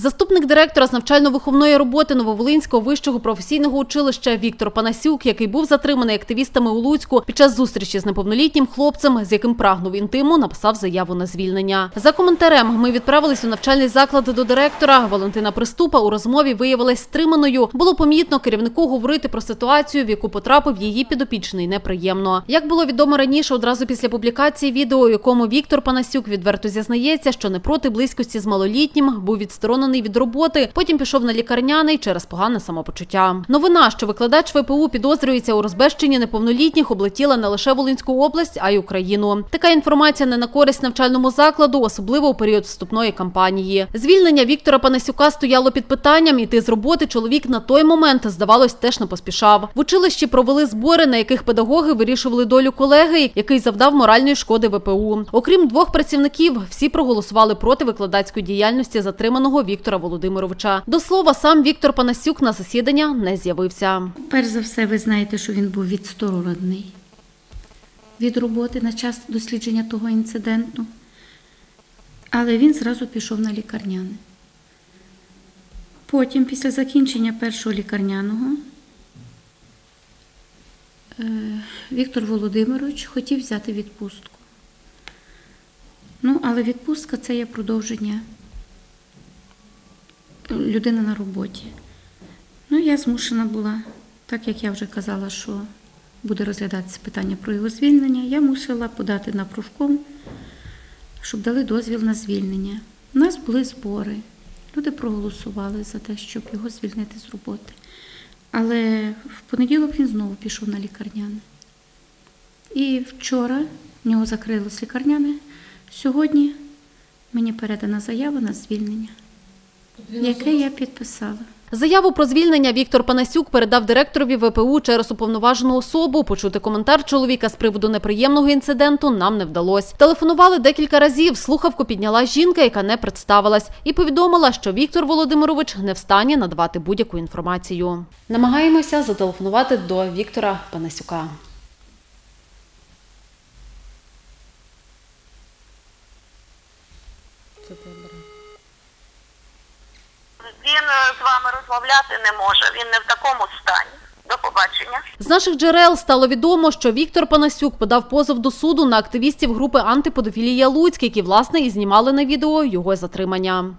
Заступник директора з навчально-виховної роботи Нововолинського вищого професійного училища Віктор Панасюк, який був затриманий активістами у Луцьку під час зустрічі з неповнолітнім хлопцем, з яким прагнув інтиму, написав заяву на звільнення. За коментарем ми відправились у навчальний заклад до директора. Валентина Приступа у розмові виявилась стриманою. Було помітно керівнику говорити про ситуацію, в яку потрапив її підопічний, неприємно. Як було відомо раніше, одразу після публікації відео, у якому Віктор Панасюк відверто зізнається, що не проти близькості з малолітнім, був відсторонений від роботи. Потім пішов на лікарняний через погане самопочуття. Новина, що викладач ВПУ підозрюється у розбещенні неповнолітніх, облетіла не лише Волинську область, а й Україну. Така інформація не на користь навчальному закладу, особливо у період вступної кампанії. Звільнення Віктора Панасюка стояло під питанням. Іти з роботи чоловік на той момент, здавалось, теж не поспішав. В училищі провели збори, на яких педагоги вирішували долю колеги, який завдав моральної шкоди ВПУ. Окрім двох працівників, всі проголосували проти викладацької діяльності затриманого Віктора Володимировича. До слова, сам Віктор Панасюк на засідання не з'явився. Перш за все, ви знаєте, що він був відсторонений від роботи на час дослідження того інциденту, але він зразу пішов на лікарняне. Потім, після закінчення першого лікарняного, е, Віктор Володимирович хотів взяти відпустку. Ну, але відпустка це є продовження людини на роботі. Ну, я змушена була, так як я вже казала, що буде розглядатися питання про його звільнення, я мусила подати на профком, щоб дали дозвіл на звільнення. У нас були збори. Люди проголосували за те, щоб його звільнити з роботи. Але в понеділок він знову пішов на лікарняне. І вчора в нього закрилось лікарняне. Сьогодні мені передана заява на звільнення, яке я підписала. Заяву про звільнення Віктор Панасюк передав директорові ВПУ через уповноважену особу. Почути коментар чоловіка з приводу неприємного інциденту нам не вдалося. Телефонували декілька разів. Слухавку підняла жінка, яка не представилась, і повідомила, що Віктор Володимирович не в стані надавати будь-яку інформацію. Намагаємося зателефонувати до Віктора Панасюка. Він е, з вами розмовляти не може. Він не в такому стані. До побачення. З наших джерел стало відомо, що Віктор Панасюк подав позов до суду на активістів групи антиподофілія Луцьк, які власне і знімали на відео його затримання.